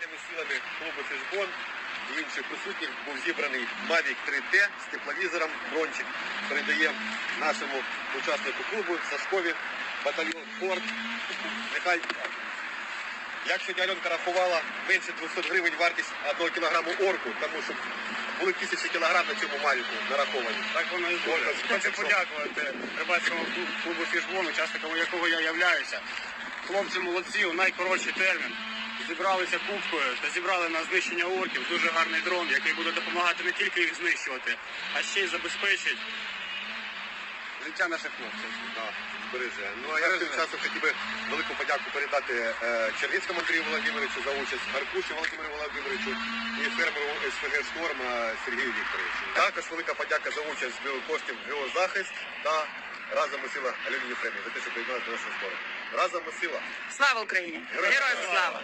Терпітиму силами клубу «Фішбон» і інших присутніх був зібраний Mavic 3T з тепловізором «Брончик». Передає нашому учаснику клубу Сашкові батальйон «Форт». Нехай як сьогодні Альонка рахувала, менше 200 гривень вартість 1 кілограму орку, тому що були тисячі кілограм на цьому мавіку нараховані. Так воно і буде. Хочу подякувати рибацькому клубу Фішбон, учасником якого я являюся. Хлопці молодці, у найкоротший термін. Зібралися кубкою та зібрали на знищення орків дуже гарний дрон, який буде допомагати не тільки їх знищувати, а ще й забезпечить життя наших хлопців. Да, збереже. Ну а я тим часом хотів би велику подяку передати е, Черницькому Андрію Володимировичу за участь, Аркуші Володимиру Володимировичу і фермеру СФГ Шторм Сергію Вікторовичу. Також велика подяка за участь в коштів Геозахист та разом ми сила Альоні Єфремі за те, що приєдналися до нашого збору. Разом ми сила. Слава Україні! Героям! Героям слава!